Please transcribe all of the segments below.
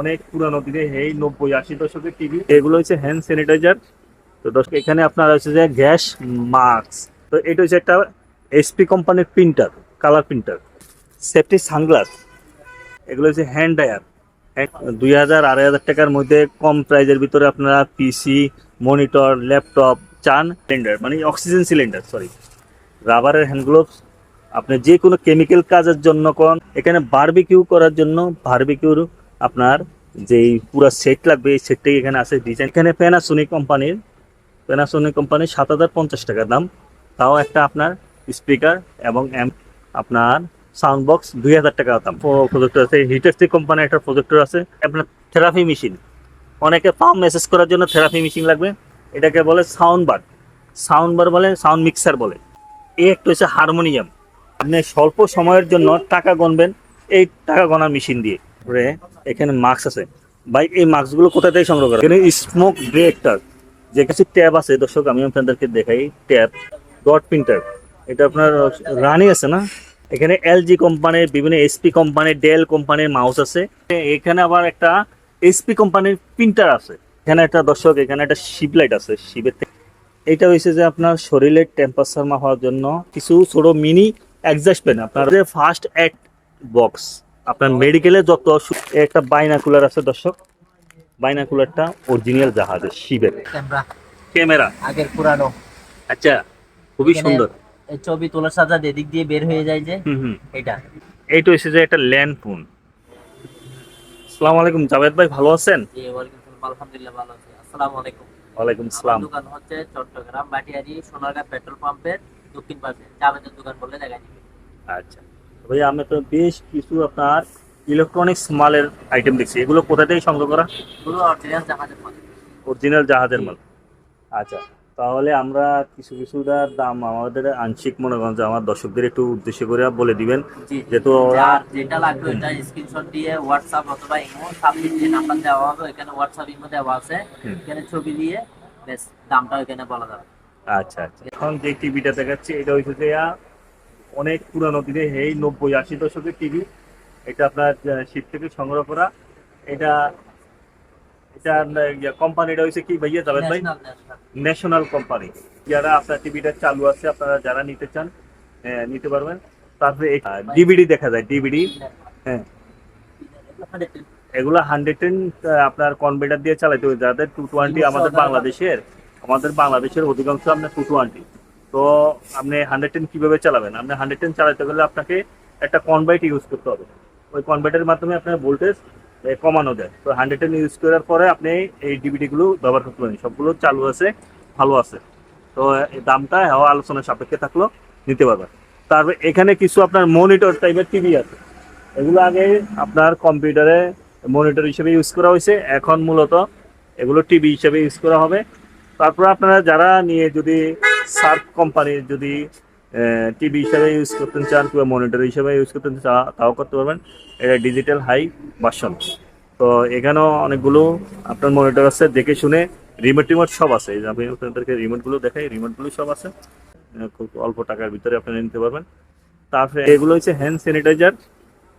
অনেক পুরানো দিনে, এই নব্বই আশি দশকের টিভি, এগুলো হচ্ছে হ্যান্ড স্যানিটাইজার তো দর্শক, এখানে আপনার হচ্ছে যে গ্যাস মাস্ক। তো এটা হচ্ছে একটা এসপি কোম্পানির printer colour printer safety sunglass এগুলো হচ্ছে হ্যান্ড ডায়ার দুই হাজার, আড়াই হাজার টাকার মধ্যে কম প্রাইজের ভিতরে আপনারা পিসি মনিটর ল্যাপটপ চান সিলিন্ডার মানে অক্সিজেন সিলিন্ডার সরি রাবারের হ্যান্ড গ্লোভস আপনি যে কোনো কেমিক্যাল কাজের জন্য কোন এখানে বারবিকিউ করার জন্য বারবিকিউর আপনার যেই পুরো সেট লাগবে এই সেটটাই এখানে আছে ডিজাইন এখানে প্যানাসোনিক কোম্পানির প্যানাসোনিক কোম্পানির সাত হাজার পঞ্চাশ টাকা দাম। তাও একটা আপনার স্পিকার এবং অ্যাম্প আপনার সাউন্ড বক্স দুই হাজার টাকা দাম। প্রজেক্টর আছে হিটারসি কোম্পানির একটা প্রজেক্টর আছে আপনার থেরাপি মেশিন অনেকে পাম মেসেজ করার জন্য থেরাপি মেশিন লাগবে। এটাকে বলে সাউন্ড বার সাউন্ড বার বলে সাউন্ড মিক্সার বলে। এই একটা হচ্ছে হারমোনিয়াম আপনি স্বল্প সময়ের জন্য টাকা গণবেন এই টাকা গণার মেশিন দিয়ে। এখানে মাস্ক আছে। ভাই, এই মাস্কগুলো কোথা থেকে সংগ্রহ করা? এখানে স্মোক ডিরেক্টর যে কিছু ট্যাব আছে, দর্শক, আমি আপনাদেরকে দেখাই ট্যাব ডট প্রিন্টার এটা আপনার রানি আছে না? এখানে এলজি কোম্পানির বিভিন্ন এসপি কোম্পানির ডেল কোম্পানির মাউস আছে। এখানে আবার একটা এসপি কোম্পানির প্রিন্টার আছে। এখানে একটা, দর্শক, এখানে একটা শিপ লাইট আছে শিবের এটা হয়েছে যে আপনার শরীরের টেম্পারেচার মাপার জন্য কিছু ছোট মিনি অ্যাডজাস্ট পেন আপনার ফার্স্ট এড বক্স আপনার মেডিকেলে যত একটা বাইনাকুলার আছে দর্শক বাইনাকুলারটা অরিজিনাল জাহাজের শিবের। ক্যামেরা। ক্যামেরা। আগের পুরানো। আচ্ছা খুবই সুন্দর। এই ছবি তোলার সাথে এদিক দিয়ে বের হয়ে যায় যে এটা। এইটা হচ্ছে যে একটা ল্যান্ড ফোন। আসসালামু আলাইকুম জাভেদ ভাই ভালো আছেন? জি আলহামদুলিল্লাহ ভালো আছি। আসসালামু আলাইকুম। ওয়ালাইকুম আসসালাম দোকান হচ্ছে চট্টগ্রাম বাটিয়ারি সোনারগাঁ পেট্রোল পাম্পের দক্ষিণ পাশে। জাভেদের দোকান বলে দেখা যাবে। আচ্ছা। ভাই আমি তো বেশ কিছু আপনার ইলেকট্রনিক্স মালের আইটেম দেখছি। এগুলো কোথা থেকে সংগ্রহ করা? অরিজিনাল জাহাজের মাল। আচ্ছা তাহলে আমরা কিছু কিছুটার দাম আমাদের আংশিক মনে করেন যে আমার দর্শকদের একটু উদ্দেশ্য করে বলে দিবেন। যেহেতু ওরা যেটা লাগবে ওটা স্ক্রিনশট দিয়ে হোয়াটসঅ্যাপ অথবা ইমো সাবমিট যে নাম্বার দেওয়া হবে এখানে হোয়াটসঅ্যাপ ইমো দেওয়া আছে। এখানে ছবি দিয়ে বেশ দামটা এখানে বলা যাবে। আচ্ছা আচ্ছা। এখন যে টিভিটা দেখাচ্ছি এটা হচ্ছে যে অনেক পুরানো দিনে এই নব্বই আশি দশকের টিভি এটা আপনার শীত থেকে সংগ্রহ করা। এটা এটা কোম্পানিটা হচ্ছে কি ভাইয়া যাবেন ভাই? ন্যাশনাল কোম্পানি যারা আপনার টিভিটা চালু আছে আপনারা যারা নিতে চান আহ, নিতে পারবেন। তারপরে ডিভিডি দেখা যায় ডিভিডি হ্যাঁ। এগুলো হান্ড্রেড টেন আপনার কনভার্টার দিয়ে চালাইতে হবে। যাদের টু টোয়েন্টি আমাদের বাংলাদেশের আমাদের বাংলাদেশের অধিকাংশ আপনার টু টোয়েন্টি তো আপনি হান্ড্রেড টেন কীভাবে চালাবেন? আপনি হান্ড্রেড টেন চালাতে গেলে আপনাকে একটা কনভার্ট ইউজ করতে হবে। ওই কনভার্টের মাধ্যমে আপনার ভোল্টেজ কমানো যায়। তো হান্ড্রেড টেন ইউজ করার পরে আপনি এই ডিভিডি গুলো ব্যবহার করতে পারেন। সবগুলো চালু আছে, ভালো আছে। তো দামটা হওয়া আলোচনার সাপেক্ষে থাকল, নিতে পারবেন তারপর এখানে কিছু আপনার মনিটর টাইপের টিভি আছে। এগুলো আগে আপনার কম্পিউটারে মনিটর হিসেবে ইউজ করা হয়েছে। এখন মূলত এগুলো টিভি হিসেবে ইউজ করা হবে। তারপর আপনারা যারা নিয়ে যদি সার্ফ কোম্পানির যদি টিভি হিসেবে ইউজ করতে চান কিংবা মনিটর হিসেবে ইউজ করতে চান তাও করতে পারবেন। এটা ডিজিটাল হাই ভার্সন তো এখানেও অনেকগুলো আপনার মনিটর আছে, দেখে শুনে রিমোট টিমোট সব আছে। আমি আপনাদেরকে রিমোটগুলো দেখাই রিমোটগুলো সব আছে। খুব অল্প টাকার ভিতরে আপনারা নিতে পারবেন। তারপরে এগুলো হচ্ছে হ্যান্ড স্যানিটাইজার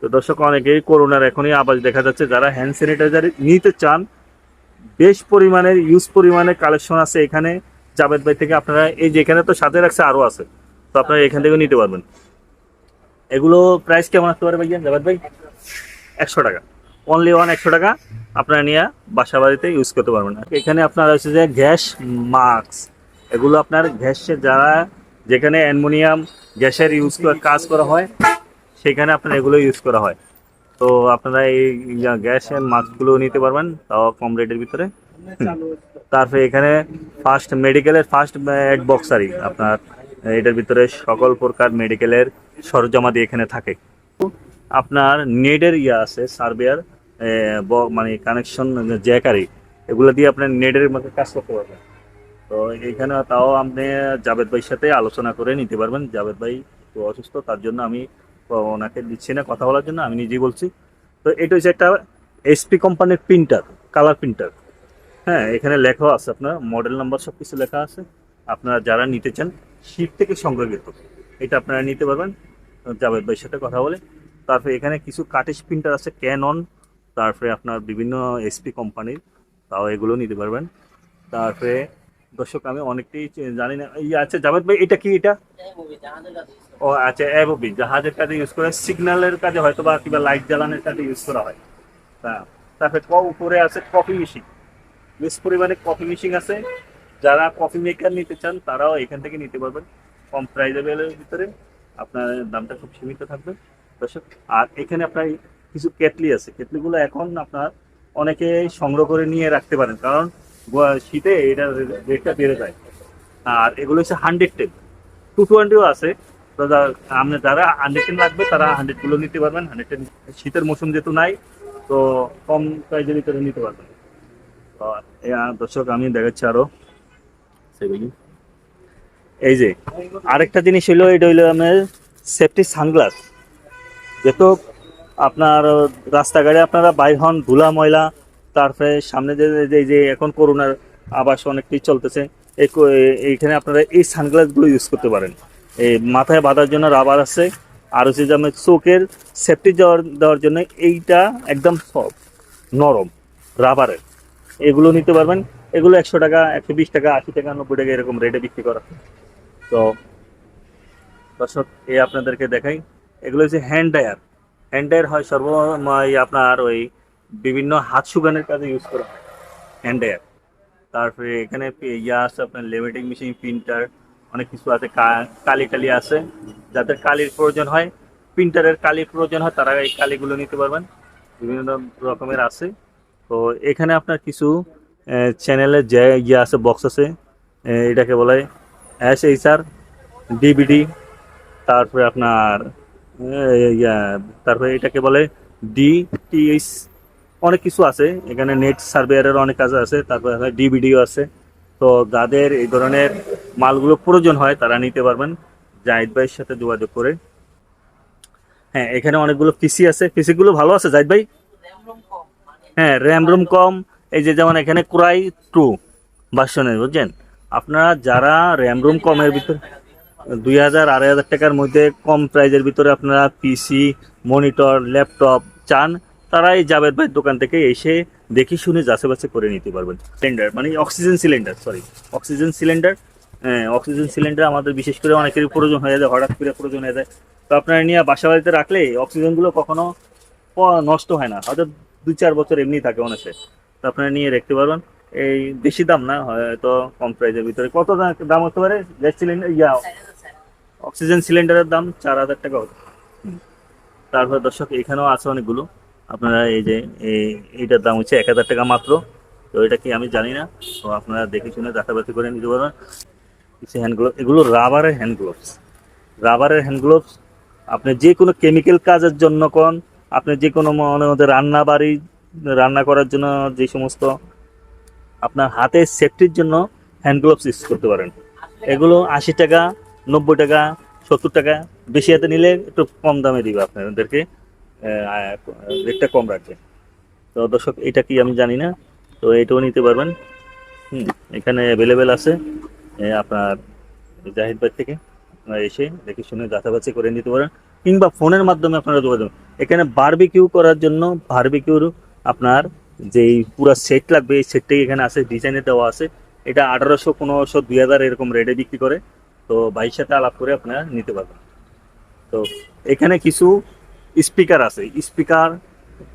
তো দর্শক, অনেকেই করোনার এখনই আবাজ দেখা যাচ্ছে, যারা হ্যান্ড স্যানিটাইজার নিতে চান বেশ পরিমাণের ইউজ পরিমাণে কালেকশন আছে এখানে। জাভেদ ভাই থেকে আপনারা, এই যে এখানে তো সাথে রাখছে আরও আছে। তো আপনারা এখান থেকে নিতে পারবেন। এগুলো প্রাইস কেমন আসতে পারে ভাইয়া জাভেদ ভাই? একশো টাকা। অনলি ওয়ান একশো টাকা আপনারা নিয়ে বাসা বাড়িতে ইউজ করতে পারবেন। এখানে আপনার হচ্ছে যে গ্যাস মাস্ক। এগুলো আপনার গ্যাসে যারা যেখানে অ্যালমোনিয়াম গ্যাসের ইউজ কাজ করা হয়, সেখানে আপনার এগুলো ইউজ করা হয়। তো আপনারা এই গ্যাসের মাস্কগুলো নিতে পারবেন, তাও কম রেটের ভিতরে। তারপরে এখানে ফার্স্ট মেডিকেলের ফার্স্ট এড বক্সারি আপনার এটার ভিতরে সকল প্রকার মেডিকেলের সরঞ্জামাদি এখানে থাকে। আপনার নেটের ইয়া আছে সার্ভেয়ার মানে কানেকশন জ্যাকারি এগুলো দিয়ে আপনার নেটের মধ্যে কাজ করতে পারবেন। তো এইখানে তাও আপনি জাভেদ ভাইয়ের সাথে আলোচনা করে নিতে পারবেন। জাভেদ ভাই একটু অসুস্থ, তার জন্য আমি ওনাকে দিচ্ছি না কথা বলার জন্য, আমি নিজেই বলছি। তো এটা হচ্ছে একটা এসপি কোম্পানির প্রিন্টার কালার প্রিন্টার হ্যাঁ এখানে লেখাও আছে আপনার মডেল নাম্বার সব কিছু লেখা আছে। আপনারা যারা নিতে চান শীত থেকে সংগ্রহিত এটা আপনারা নিতে পারবেন, জাভেদ ভাইয়ের সাথে কথা বলে। তারপরে এখানে কিছু কাটেজ প্রিন্টার আছে ক্যানন তারপরে আপনার বিভিন্ন এসপি কোম্পানির তাও এগুলো নিতে পারবেন। তারপরে দর্শক, আমি অনেকটাই জানি না ইয়ে আচ্ছা জাভেদ ভাই, এটা কি এটা? ও আচ্ছা এভবি জাহাজের কাজে ইউজ করে সিগন্যালের কাজে হয়তো বা কিংবা লাইট জ্বালানোর কাজে ইউজ করা হয়। হ্যাঁ তারপরে ক উপরে আছে কফি মেশিন বেশ পরিমাণে কফি মেশিন আছে। যারা কফি মেকার নিতে চান, তারাও এখান থেকে নিতে পারবেন। কম প্রাইজেবলের ভিতরে। আপনার দামটা খুব সীমিত থাকবে। দর্শক, আর এখানে আপনার কিছু কেটলি আছে। কেটলিগুলো এখন আপনার অনেকে সংগ্রহ করে নিয়ে রাখতে পারেন। কারণ শীতে এটা রেটটা বেড়ে যায়। আর এগুলো হচ্ছে হান্ড্রেড টেন টু টোয়েন্টিও আছে। আপনার যারা হান্ড্রেড টেন লাগবে, তারা হান্ড্রেড নিতে পারবেন। হান্ড্রেড টেন শীতের মৌসুম যেহেতু নাই, তো কম প্রাইজের ভিতরে নিতে পারবেন। দর্শক, আমি দেখাচ্ছি আরও। এই যে, আরেকটা জিনিস হইল, এটা হইল আপনার সেফটি সানগ্লাস যেহেতু আপনার রাস্তাঘাটে আপনারা বাইর হন, ধুলা ময়লা, তারপরে সামনে যে, যে- এখন করোনার আবাস অনেকটাই চলতেছে এইখানে আপনারা এই সানগ্লাসগুলো ইউজ করতে পারেন। এই মাথায় বাঁধার জন্য রাবার আছে। আর হচ্ছে যে আপনার চোখের সেফটি দেওয়ার জন্য এইটা একদম সফট নরম রাবারের এগুলো নিতে পারবেন। এগুলো একশো টাকা, একশো বিশ টাকা, আশি টাকা, নব্বই টাকা এরকম রেটে বিক্রি করা। তো দর্শক, এই আপনাদেরকে দেখাই। এগুলো হচ্ছে হ্যান্ড ডায়ার হ্যান্ড ডায়ার হয় সর্ব আপনার ওই বিভিন্ন হাত শুকানোর কাজে ইউজ করা হয়। হ্যান্ড ডায়ার তারপরে এখানে ইয়া আছে আপনার লেমিটিং মেশিন প্রিন্টার অনেক কিছু আছে কালি টালি আছে। যাদের কালির প্রয়োজন হয়, প্রিন্টারের কালির প্রয়োজন হয়, তারা এই কালিগুলো নিতে পারবেন। বিভিন্ন রকমের আছে। তো এখানে আপনার কিছু চ্যানেলের যে ইয়ে আছে বক্স আছে এটাকে বলে এস এইচ আর ডিবিডি তারপরে আপনার তারপরে এটাকে বলে ডিটিএইচ অনেক কিছু আছে। এখানে নেট সার্ভেয়ারের অনেক কাজ আছে, তারপরে ডিবিডিও আছে। তো যাদের এই ধরনের মালগুলো প্রয়োজন হয়, তারা নিতে পারবেন। জাহিদ ভাইয়ের সাথে যোগাযোগ করে। হ্যাঁ এখানে অনেকগুলো পিসি আছে। পিসিগুলো ভালো আছে, জাহিদ ভাই? হ্যাঁ র্যাম রুম কম। এই যে যেমন এখানে ক্রাই টু ভার্সনের বুঝছেন? আপনারা যারা র্যাম রুম কমের ভিতরে দুই হাজার, আড়াই হাজার টাকার মধ্যে কম প্রাইজের ভিতরে আপনারা পিসি মনিটর ল্যাপটপ চান তারা এই জাবেদ ভাইয়ের দোকান থেকে এসে দেখে শুনে যাচাই বাছাই করে নিতে পারবেন। সিলিন্ডার মানে oxygen cylinder sorry oxygen cylinder হ্যাঁ অক্সিজেন সিলিন্ডার আমাদের বিশেষ করে অনেকেরই প্রয়োজন হয়ে যায় হঠাৎ করে প্রয়োজন হয়ে যায়। তো আপনারা নিয়ে বাসা বাড়িতে রাখলে অক্সিজেনগুলো কখনো নষ্ট হয় না হয়তো দুই চার বছর এমনি থাকে অনেকে তো আপনারা নিয়ে রাখতে পারবেন। এই বেশি দাম না হয়তো কম প্রাইজের ভিতরে। কত দাম হতে পারে? গ্যাস সিলিন্ডার ইয়া অক্সিজেন সিলিন্ডারের দাম চার হাজার টাকা হতো তারপর দর্শক এখানেও আছে অনেকগুলো। আপনারা এই যে, এই- এইটার দাম হচ্ছে এক হাজার টাকা মাত্র। তো এটা কি আমি জানি না। তো আপনারা দেখে শুনে যাচাবাচি করে নিতে পারবেন। কিছু হ্যান্ড এগুলো রাবারের হ্যান্ড গ্লোভস রাবারের হ্যান্ড গ্লোভস আপনি যে কোনো কেমিক্যাল কাজের জন্য কোন আপনি যে কোনো মনে মধ্যে রান্না বাড়ি, রান্না করার জন্য যে সমস্ত আপনার হাতের সেফটির জন্য হ্যান্ড গ্লোভস ইউজ করতে পারেন। এগুলো আশি টাকা, নব্বই টাকা, সত্তর টাকা, বেশি হাতে নিলে একটু কম দামে দিবে আপনাদেরকে। রেটটা কম রাখবে। তো দর্শক, এটা কি আমি জানি না, তো এটাও নিতে পারবেন। হুম, এখানে অ্যাভেলেবেল আছে আপনার জাহিদ ভাই থেকে। আপনারা এসে দেখে শুনে যাচাবাচি করে নিতে পারেন, কিংবা ফোনের মাধ্যমে আপনারা যোগাযোগ এখানে বারবিকিউ করার জন্য বারবিকিউর আপনার যেই পুরো সেট লাগবে, এই সেটটাই এখানে আছে ডিজাইনে দেওয়া আছে। এটা আঠারোশো, পনেরোশো, দুই হাজার এরকম রেটে বিক্রি করে, তো ভাইয়ের সাথে আলাপ করে আপনারা নিতে পারবেন। তো এখানে কিছু স্পিকার আছে, স্পিকার,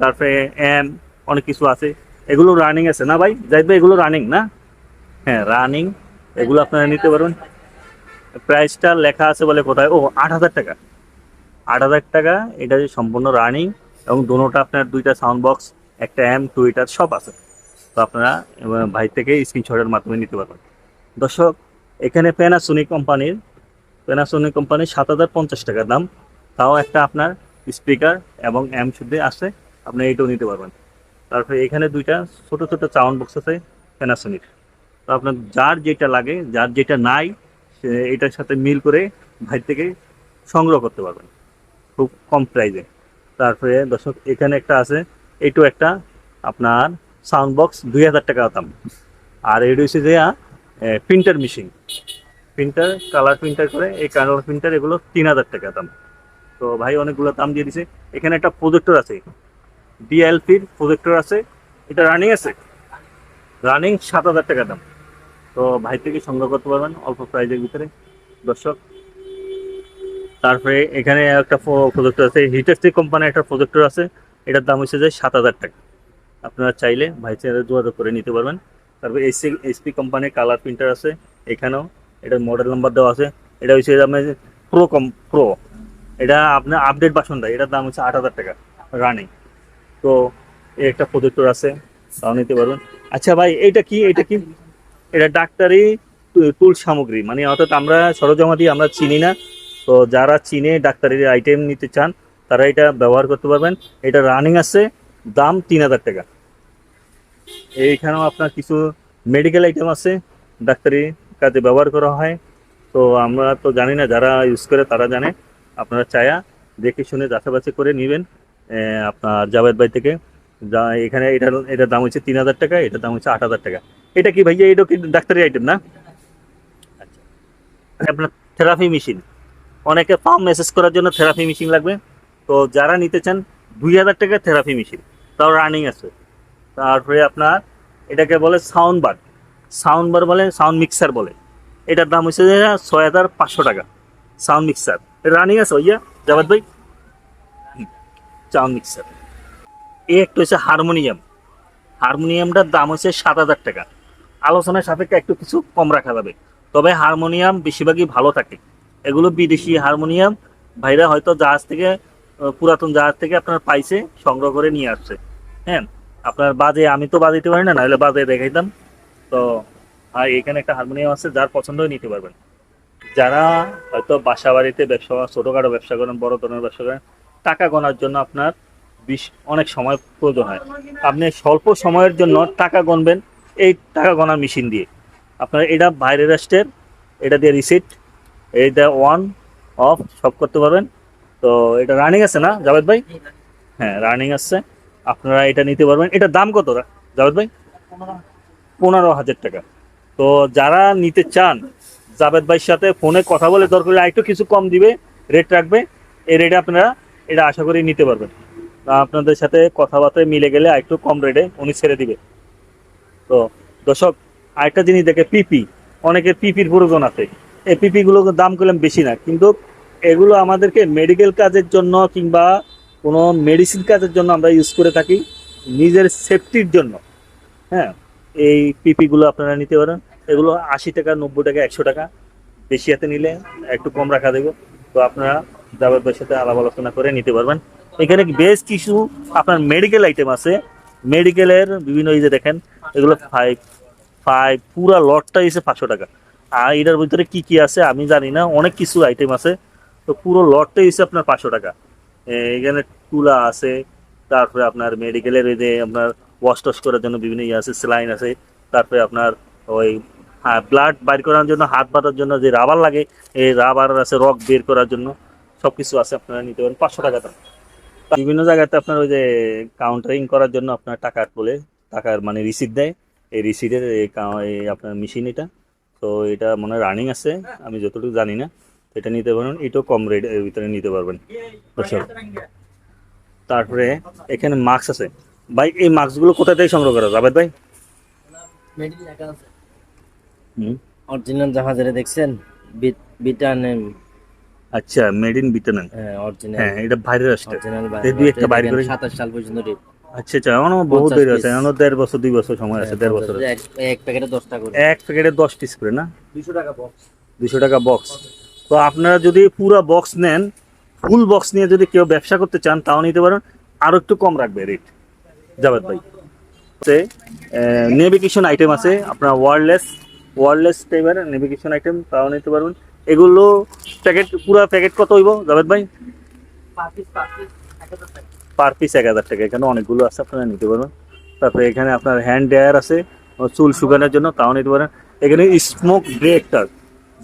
তারপরে এম অনেক কিছু আছে। এগুলো রানিং আছে না ভাই? জাহিদ ভাই, এগুলো রানিং না? হ্যাঁ রানিং এগুলো আপনারা নিতে পারবেন। প্রাইসটা লেখা আছে বলে কোথায়? ও, আট হাজার টাকা। আট হাজার টাকা, এটা যে সম্পূর্ণ রানিং এবং দুটোটা আপনার দুইটা সাউন্ড বক্স একটা এম টুইটার সব আছে। তো আপনারা ভাই থেকে স্ক্রিনশটের মাধ্যমে নিতে পারবেন। দর্শক, এখানে প্যানাসোনিক কোম্পানির প্যানাসোনিক কোম্পানির সাত হাজার পঞ্চাশ টাকা দাম। তাও একটা আপনার স্পিকার এবং এম শুদ্ধে আছে আপনি এইটাও নিতে পারবেন। তারপরে এখানে দুইটা ছোট ছোট সাউন্ড বক্স আছে প্যানাসোনিক তো আপনার যার যেটা লাগে, যার যেটা নাই এটার সাথে মিল করে ভাই থেকে সংগ্রহ করতে পারবেন, খুব কম প্রাইসে তারপরে দর্শক, এখানে একটা আছে এইটাও একটা আপনার সাউন্ড বক্স দুই হাজার টাকা দাম। আর এটা হচ্ছে যে printer machine printer colour printer করে, এই কালার প্রিন্টার এগুলো তিন হাজার টাকা দাম। তো ভাই অনেকগুলো দাম দিয়ে দিছে। এখানে একটা প্রজেক্টর আছে। ডিএলপির প্রজেক্টর আছে। এটা রানিং আছে। রানিং সাত হাজার টাকা দাম। তো ভাই থেকে সংগ্রহ করতে পারবেন অল্প প্রাইজের ভিতরে। দর্শক, তারপরে এখানে একটা প্রজেক্টর আছে। হিটারসি কোম্পানির একটা প্রজেক্টর আছে। এটার দাম হচ্ছে যে সাত হাজার টাকা। আপনারা চাইলে ভাই চাইলে যোগাযোগ করে নিতে পারবেন। তারপরে এসি এসপি কোম্পানির কালার প্রিন্টার আছে। এখানেও এটার মডেল নাম্বার দেওয়া আছে। এটা হচ্ছে প্রো কম প্রো এটা আপনার আপডেট বাসন দেয়। এটার দাম হচ্ছে আট হাজার টাকা রানিং তো এই একটা প্রজেক্টর আছে, তাও নিতে পারবেন। আচ্ছা ভাই এটা কি এটা কি? এটা ডাক্তারি টুল সামগ্রী মানে অর্থাৎ আমরা সরজমাদি আমরা চিনি না। তো যারা চিনে ডাক্তারির আইটেম নিতে চান, তারা এটা ব্যবহার করতে পারবেন। এটা রানিং আছে, দাম তিন হাজার টাকা। এইখানেও আপনার কিছু মেডিকেল আইটেম আছে, ডাক্তারি কাজে ব্যবহার করা হয়। তো আমরা তো জানি না, যারা ইউজ করে তারা জানে। আপনারা চায়া দেখে শুনে যাচাবাচি করে নেবেন। আপনার জাভেদ ভাই থেকে। যা, এখানে এটার এটার দাম হচ্ছে তিন হাজার টাকা এটার দাম হচ্ছে আট হাজার টাকা। এটা কি ভাইয়া? এটা কি ডাক্তারি আইটেম না? আচ্ছা। আপনার থেরাপি মেশিন অনেকে পাম্প মেসেজ করার জন্য থেরাপি মেশিন লাগবে। তো যারা নিতে চান, দুই হাজার টাকা থেরাপি মেশিন তাও রানিং আছে। তারপরে আপনার এটাকে বলে সাউন্ড বার সাউন্ড বার বলে সাউন্ড মিক্সার বলে। এটার দাম হচ্ছে ছয় হাজার পাঁচশো টাকা। সাউন্ড মিক্সার রানিং আছে, ওইয়া? জাবাদ ভাই? সাউন্ড মিক্সার এই একটা হচ্ছে হারমোনিয়াম হারমোনিয়ামটার দাম হচ্ছে সাত হাজার টাকা। আলোচনার সাপেক্ষে একটু কিছু কম রাখা যাবে। তবে হারমোনিয়াম বেশিরভাগই ভালো থাকে। এগুলো বিদেশি হারমোনিয়াম ভাইরা হয়তো জাহাজ থেকে পুরাতন জাহাজ থেকে আপনার পাইছে, সংগ্রহ করে নিয়ে আসছে। হ্যাঁ? আপনার বাজে, আমি তো বাজাইতে পারি না, নাহলে বাজে দেখাইতাম। তো আর এখানে একটা হারমোনিয়াম আছে, যার পছন্দ নিতে পারবেন। যারা হয়তো বাসা বাড়িতে ব্যবসা ছোটোখাটো ব্যবসা করেন, বড় ধরনের ব্যবসা করেন, টাকা গোনার জন্য আপনার বিশ অনেক সময় প্রয়োজন হয়। আপনি স্বল্প সময়ের জন্য টাকা গণবেন এই টাকা গণার মেশিন দিয়ে। আপনার এটা বাইরের রাষ্ট্রের, এটা দিয়ে রিসিট, এইটা ওয়ান অফ সব করতে পারবেন। তো এটা রানিং আছে না, জাভেদ ভাই? হ্যাঁ রানিং আছে। আপনারা এটা নিতে পারবেন। এটার দাম কত জাভেদ ভাই? পনেরো হাজার টাকা। তো যারা নিতে চান জাভেদ ভাইয়ের সাথে ফোনে কথা বলে দরকার হলে আরেকটু কিছু কম দিবে রেট রাখবে। এই রেটে আপনারা এটা আশা করি নিতে পারবেন। আপনাদের সাথে কথাবার্তা মিলে গেলে আরেকটু কম রেটে উনি ছেড়ে দিবে। তো দর্শক, আরেকটা জিনিস দেখে পিপি অনেকের পিপির প্রয়োজন আছে। এই পিপি গুলোর দাম করলাম বেশি না, কিন্তু এগুলো আমাদেরকে মেডিকেল কাজের জন্য কিংবা কোনো মেডিসিন কাজের জন্য আমরা ইউজ করে থাকি। নিজের সেফটির জন্য। হ্যাঁ এই পিপিগুলো আপনারা নিতে পারেন। এগুলো আশি টাকা, নব্বই টাকা, একশো টাকা। বেশি হাতে নিলে একটু কম রাখা দেবো। তো আপনারা জাভেদ সাথে আলাপ আলোচনা করে নিতে পারবেন। এখানে বেশ কিছু আপনার মেডিকেল আইটেম আছে। মেডিকেলের বিভিন্ন এই যে দেখেন, এগুলো ফাইভ ফাইভ পুরা লটটা এসে পাঁচশো টাকা। আর এটার ভিতরে কি কি আছে আমি জানি না, অনেক কিছু আইটেম আছে। তো পুরো লটটাই এসে আপনার পাঁচশো টাকা। এখানে তুলা আছে, তারপরে আপনার মেডিকেলের এই যে আপনার ওয়াশ টস করার জন্য বিভিন্ন ইয়ে আছে, সেলাইন আছে, তারপরে আপনার ওই ব্লাড বাইর করার জন্য, হাত বাঁধার জন্য, যে রাবার লাগে, এই রাবার আছে রক বের করার জন্য সব কিছু আছে আপনারা নিতে পারেন, পাঁচশো টাকা দাম। বিভিন্ন জায়গাতে আপনার ওই যে কাউন্টারিং করার জন্য আপনার টাকা বলে, টাকার মানে রিসিট দেয়। এই রিসিটের এই আপনার মেশিন এটা। তো এটা মনে হয় রানিং আছে, আমি যতটুকু জানি না এটা নিতে পারবেন এটাও কম রেট ভিতরে নিতে পারবেন। তারপরে এখানে মাস্ক আছে। ভাই, এই মাস্কগুলো কোথা থেকে সংগ্রহ করা যাবে ভাই? হুম। অরিজিনাল জাহাজের দেখছেন? বিটানেম আচ্ছা মেড ইন বিটানান হ্যাঁ অরিজিনাল হ্যাঁ এটা বাইরের আসছে। এই দুই একটা বাইর করে- সাতাশ সাল পর্যন্ত রেট আচ্ছা আচ্ছা এখনও বহু 50 দেরি আছে। এখনও দেড় বছর দুই বছর সময় আছে দেড় বছর এক- এক প্যাকেটে দশটা করে। এক প্যাকেটে দশ পিস করে না? দুশো টাকা বক্স দুশো টাকা বক্স তো আপনারা যদি পুরো বক্স নেন ফুল বক্স নিয়ে যদি কেউ ব্যবসা করতে চান তাও নিতে পারেন। আরও একটু কম রাখবে রেট জাভেদ ভাই। নেভিগেশন আইটেম আছে। আপনার ওয়ারলেস ওয়ারলেস টাইপের নেভিগেশন আইটেম তাও নিতে পারবেন। এগুলো প্যাকেট পুরো প্যাকেট কত হইব জাভেদ ভাই? পার পিস এক হাজার টাকা। এখানে অনেকগুলো আছে আপনারা নিতে পারবেন। তারপরে এখানে আপনার হ্যান্ড ড্রায়ার আছে চুল শুকানোর জন্য তাও নিতে পারেন। এখানে স্মোক ডিরেক্টর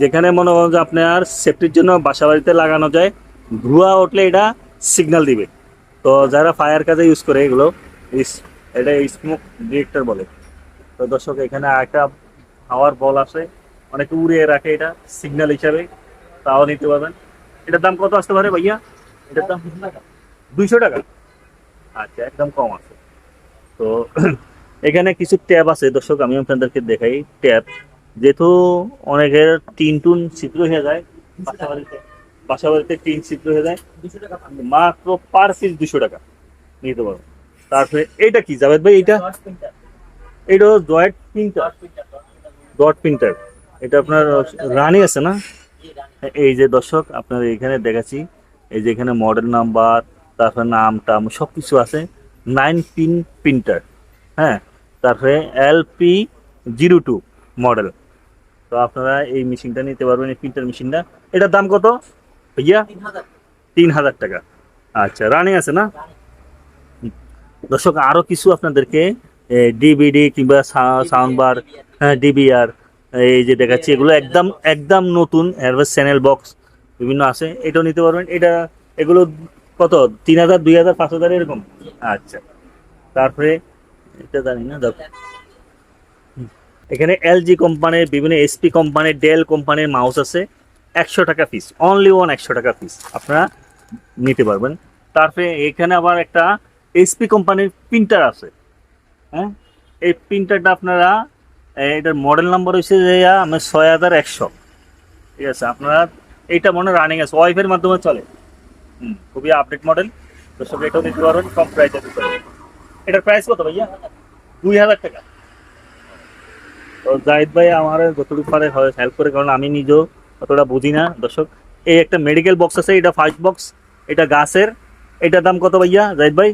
যেখানে মনে করেন যে আপনার সেফটির জন্য বাসা বাড়িতে লাগানো যায় ধোঁয়া উঠলে এটা সিগন্যাল দিবে। তো যারা ফায়ার কাজে ইউজ করে এগুলো এটা স্মোক ডিরেক্টর বলে। তো দর্শক এখানে একটা হাওয়ার বল আছে। অনেকে উড়িয়ে রাখে এটা সিগন্যাল হিসাবে, তাও নিতে পারবেন। এটার দাম কত আসতে পারে ভাইয়া? এটার দাম দুইশো টাকা। আচ্ছা একদম কম আছে। তো এখানে কিছু ট্যাব আছে। দর্শক, আমি আপনাদেরকে দেখাই ট্যাব। যেহেতু অনেকের টিন টুন ছিদ্র হয়ে যায় বাসা বাড়িতে বাসা বাড়িতে টিন ছিদ্র হয়ে যায়, মাত্র পার পিস দুশো টাকা নিতে পারো তারপরে এইটা কি? জাভেদ ভাই, এইটা? এটা ডয়েট প্রিন্টার। ডট প্রিন্টার এটা আপনার রানি আছে না? এই যে দর্শক আপনার এখানে দেখাচ্ছি, এই যে এখানে মডেল নাম্বার তারপরে নাম টাম সব কিছু আছে। নাইন পিন প্রিন্টার হ্যাঁ তারপরে এলপি জিরো টু মডেল তো আপনারা এই মেশিনটা নিতে পারবেন, এই প্রিন্টার মেশিনটা এটার দাম কত ভাইয়া? তিন হাজার টাকা। আচ্ছা রানিং আছে না? দর্শক, আরও কিছু আপনাদেরকে ডিভিডি কিংবা সাউন্ড বার ডিবিআর এই যে দেখাচ্ছি এগুলো একদম একদম নতুন এরপর চ্যানেল বক্স বিভিন্ন আছে এটাও নিতে পারবেন। এটা এগুলো কত? তিন হাজার দুই হাজার পাঁচ হাজার এরকম? আচ্ছা। তারপরে এটা জানি না দেখো। এখানে এলজি কোম্পানির বিভিন্ন এসপি কোম্পানির ডেল কোম্পানির মাউস আছে। একশো টাকা পিস অনলি ওয়ান একশো টাকা পিস আপনারা নিতে পারবেন। তারপরে এখানে আবার একটা এসপি কোম্পানির প্রিন্টার আছে। হ্যাঁ? এই প্রিন্টারটা আপনারা এটার মডেল নাম্বার হচ্ছে যে আমার ছয় হাজার একশো। ঠিক আছে, আপনারা, এইটা মনে রানিং আছে ওয়াইফের মাধ্যমে চলে। হুম, খুবই আপডেট মডেল তো সব এটাও নিতে পারবেন, কম প্রাইসে দিতে পারবেন এটার প্রাইস কত ভাইয়া? দুই হাজার টাকা। তো জাহিদ ভাই আমার যতটুকু পারে হেল্প করে, কারণ আমি নিজেও অতটা বুঝি না, দর্শক। এই একটা মেডিকেল বক্স আছে, এটা ফার্স্ট বক্স এটা গাছের। এটার দাম কত ভাইয়া, জাহিদ ভাই?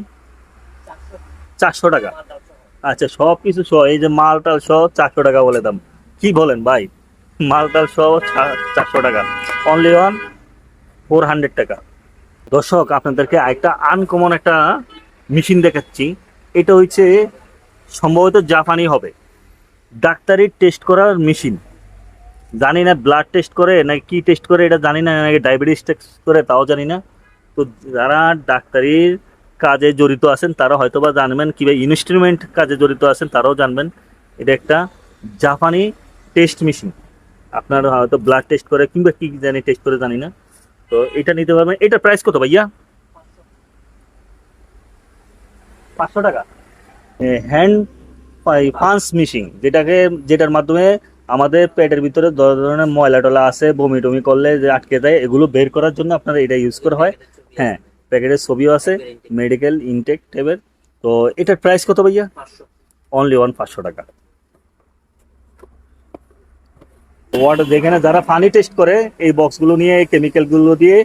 চারশো টাকা। আচ্ছা সব কিছু সহ, এই যে মাল টাল সহ চারশো টাকা বলে দাম। কি বলেন ভাই? মাল টাল সহ চারশো টাকা। অনলি ওয়ান ফোর হান্ড্রেড টাকা। দর্শক, আপনাদেরকে একটা আনকমন একটা মেশিন দেখাচ্ছি। এটা হচ্ছে সম্ভবত জাপানি হবে। ডাক্তারি টেস্ট করার মেশিন জানি না ব্লাড টেস্ট করে নাকি কি টেস্ট করে, এটা জানি না, নাকি ডায়াবেটিস টেস্ট করে, তাও জানি না। তো যারা ডাক্তারির কাজে জড়িত আছেন তারা হয়তো বা জানবেন কিংবা ইনস্ট্রুমেন্ট কাজে জড়িত আছেন তারাও জানবেন। এটা একটা জাপানি টেস্ট মেশিন আপনার হয়তো ব্লাড টেস্ট করে কিংবা কি জানি টেস্ট করে জানি না। তো এটা নিতে পারবেন। এটার প্রাইস কত ভাইয়া? পাঁচশো টাকা। হ্যান্ড ফান্স মেশিন যেটাকে যেটার মাধ্যমে আমাদের পেটের ভিতরে যত ধরনের ময়লা টলা আছে বমি টমি করলে যে আটকে যায় এগুলো বের করার জন্য আপনারা এটা ইউজ করা হয়। হ্যাঁ প্যাকেটের ছবিও আছে মেডিকেল ইনটেক টাইপের তো এটার প্রাইস কত ভাইয়া? অনলি ওয়ান পাঁচশো টাকা। ওয়াটার যেখানে যারা পানি টেস্ট করে এই বক্সগুলো নিয়ে এই কেমিক্যালগুলো দিয়ে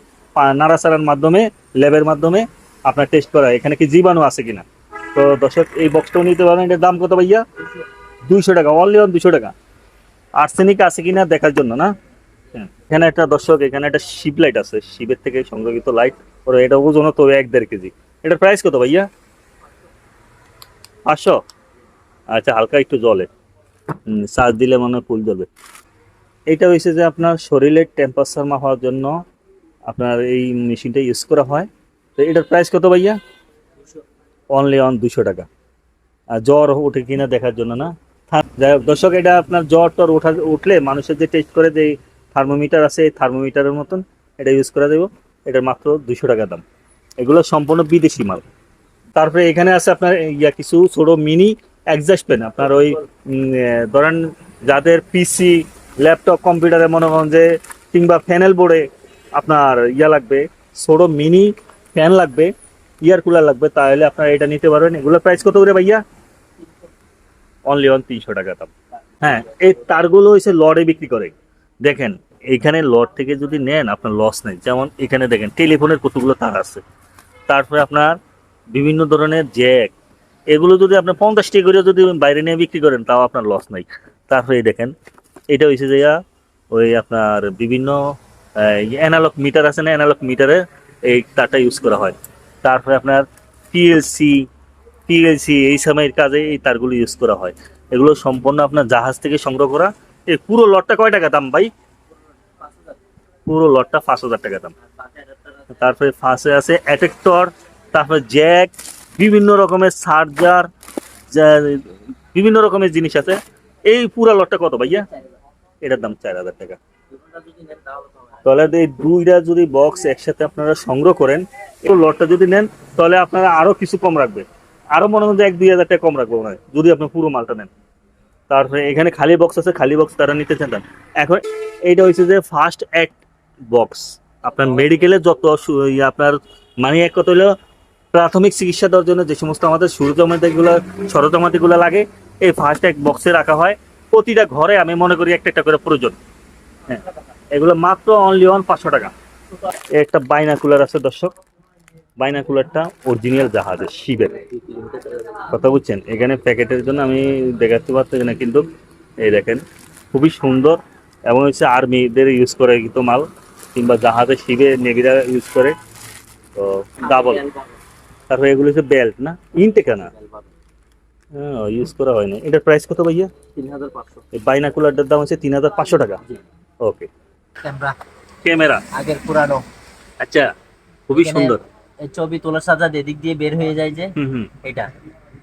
নাড়াচাড়ার মাধ্যমে ল্যাবের মাধ্যমে আপনার টেস্ট করা। এখানে কি জীবাণু আছে কিনা? তো দর্শক এই বক্সটাও নিতে পারেন। এটার দাম কত ভাইয়া? দুইশো টাকা। অনলি ওয়ান দুশো টাকা। আর্সেনিক আছে কিনা দেখার জন্য না? হ্যাঁ। এখানে একটা দর্শক এখানে একটা শিপ লাইট আছে। শিবের থেকে সংগ্রহিত লাইট ওর এটা ওজন তো এক দেড় কেজি। এটার প্রাইস কত ভাইয়া? পাঁচশো? আচ্ছা হালকা একটু জলে। চার্জ দিলে মনে হয় ফুল জ্বলবে। এটা হয়েছে যে আপনার শরীরের টেম্পারেচার মাপার জন্য আপনার এই মেশিনটা ইউজ করা হয়। তো এটার প্রাইস কত ভাইয়া? অনলি অন দুশো টাকা। আর জ্বর ওঠে কিনা দেখার জন্য না। যাই হোক, দর্শক এটা আপনার জ্বর টর ওঠা উঠলে মানুষের যে টেস্ট করে যে থার্মোমিটার আছে এই থার্মোমিটারের মতন এটা ইউজ করে দেবো এটার মাত্র দুশো টাকা দাম। এগুলো সম্পূর্ণ বিদেশি মাল। তারপরে এখানে আছে আপনার ইয়া কিছু ছোট মিনি অ্যাডজাস্ট পেন আপনার ওই ধরেন যাদের পিসি ল্যাপটপ কম্পিউটারে মনে করেন যে, কিংবা ফ্যানেল বোর্ডে আপনার ইয়া লাগবে, ছোট মিনি ফ্যান লাগবে ইয়ার কুলার লাগবে, তাহলে আপনারা এটা নিতে পারবেন। এগুলোর প্রাইস কত করে ভাইয়া? অনলি অন তিনশো টাকা দাম। হ্যাঁ এই তারগুলো হচ্ছে লড়ে বিক্রি করে। দেখেন এখানে লট থেকে যদি নেন, আপনার লস নেই। যেমন এখানে দেখেন টেলিফোনের কতগুলো তার আছে। তারপরে আপনার বিভিন্ন ধরনের জ্যাক এগুলো যদি আপনি পঞ্চাশ টাকা করে যদি বাইরে নিয়ে বিক্রি করেন, তাও আপনার লস নাই। তারপরে দেখেন, এটা হয়েছে যে ওই আপনার বিভিন্ন অ্যানালগ মিটার আছে না অ্যানালগ মিটারে এই তারটা ইউজ করা হয়। তারপরে আপনার পিএলসি পিএলসি এই সময়ের কাজে এই তারগুলো ইউজ করা হয়। এগুলো সম্পূর্ণ আপনার জাহাজ থেকে সংগ্রহ করা। এই পুরো লটটা কয় টাকা দাম ভাই? পুরো লটটা পাঁচ হাজার টাকা দাম। তারপরে ফাঁসে আছে অ্যাটেক্টর তারপরে জ্যাক, বিভিন্ন রকমের চার্জার বিভিন্ন রকমের জিনিস আছে। এই পুরো লটটা কত ভাইয়া? এটার দাম চার হাজার টাকা। তাহলে এই দুইটা যদি বক্স একসাথে আপনারা সংগ্রহ করেন, এই লটটা যদি নেন, তাহলে আপনারা আরও কিছু কম রাখবে আরও মনে হয় এক দুই হাজার টাকা কম রাখব মনে হয়, যদি আপনি পুরো মালটা নেন। তারপরে এখানে খালি বক্স আছে, খালি বক্স তারা নিতে চান এখন এইটা হচ্ছে যে ফার্স্ট এক বক্স আপনার মেডিকেলে যত ইয়ে আপনার মানে এক কথা হলো, প্রাথমিক চিকিৎসা দেওয়ার জন্য যে সমস্ত আমাদের সরঞ্জামাতিগুলো সরঞ্জামাতিগুলো লাগে, এই ফার্স্ট এক বক্সে রাখা হয়। প্রতিটা ঘরে আমি মনে করি একটা একটা করে প্রয়োজন। হ্যাঁ এগুলো মাত্র অনলি অন পাঁচশো টাকা। একটা বাইনাকুলার আছে দর্শক। বাইনাকুলারটা অরিজিনাল জাহাজের শিবের। কথা বুঝছেন? এখানে প্যাকেটের জন্য আমি দেখাতে পারতেছি না, কিন্তু এই দেখেন, খুবই সুন্দর। এবং হচ্ছে আর্মিদের ইউজ করে কিন্তু মাল কিংবা জাহাজে শিবে নেভিরা ইউজ করে তো ডাবল তারপরে এগুলো হচ্ছে বেল্ট না? ইনটেকা না ইউজ করা হয় না। এটার প্রাইস কত ভাইয়া? তিন হাজার পাঁচশো। বাইনাকুলারটার দাম হচ্ছে তিন হাজার পাঁচশো টাকা। Okay camera. ক্যামেরা। আগের পুরানো। আচ্ছা খুবই সুন্দর। এই ছবি তোলার সাথে এদিক দিয়ে বের হয়ে যায় যে হুম এটা।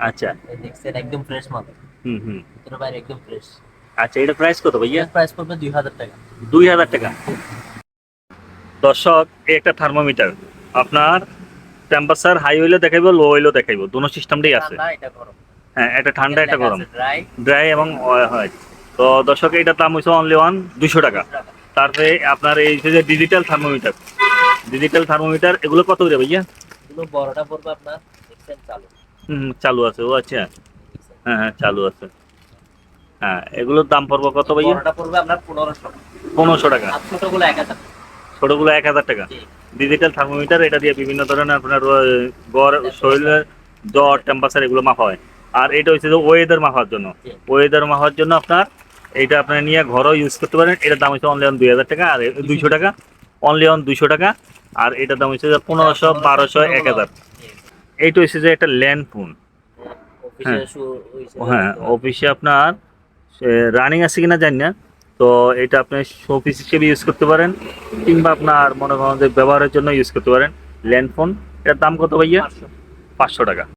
আচ্ছা। দেখছেন একদম ফ্রেশ মাল। হুম হুম। বাইরে একদম ফ্রেশ আচ্ছা এটা প্রাইস কত ভাইয়া? প্রাইস পড়বে দুই হাজার টাকা। দুই হাজার টাকা। দর্শক এই একটা থার্মোমিটার আপনার টেম্পারেচার হাই হইলে দেখাইবো লো হইলেও দেখাইবো। দুটো সিস্টেমটাই আছে। এটা হ্যাঁ একটা ঠান্ডা একটা গরম। ড্রাই এবং হয়। তো দর্শক এটার দাম হচ্ছে অনলি ওয়ান দুশো টাকা। তারপরে আপনার এই যে ডিজিটাল থার্মোমিটার ডিজিটাল থার্মোমিটার এগুলো কত করে ভাইয়া? এগুলো বড়টা পড়বে আপনার চালু। হুম, চালু আছে। ও আচ্ছা। হ্যাঁ হ্যাঁ চালু আছে। হ্যাঁ এগুলোর দাম পড়ব কত ভাইয়া? বড়টা পড়বে আপনার পনেরোশো পনেরোশো টাকা। আর ছোটগুলো এক হাজার ছোটগুলো এক হাজার টাকা। ডিজিটাল থার্মোমিটার এটা দিয়ে বিভিন্ন ধরনের আপনার গড় শরীরের জ্বর টেম্পারেচার এগুলো মাপা হয়। আর এটা হচ্ছে যে ওয়েদার মাপার জন্য। ওয়েদার মাপার জন্য আপনার এইটা আপনার নিয়ে ঘরও ইউজ করতে পারেন। এটার দাম হচ্ছে অনলি অন দুই হাজার টাকা আর দুইশো টাকা। অনলি অন দুইশো টাকা। আর এটার দাম হচ্ছে যে পনেরোশো বারোশো এক হাজার। এইটা হচ্ছে যে একটা ল্যান্ড ফোন। হ্যাঁ। হ্যাঁ। অফিসে আপনার রানিং আছে কিনা জানি না। তো এটা আপনি শোপিস হিসেবে ইউজ করতে পারেন কিংবা আপনার মনে করেন যে ব্যবহারের জন্য ইউজ করতে পারেন। ল্যান্ড ফোন এটার দাম কত ভাইয়া। পাঁচশো টাকা।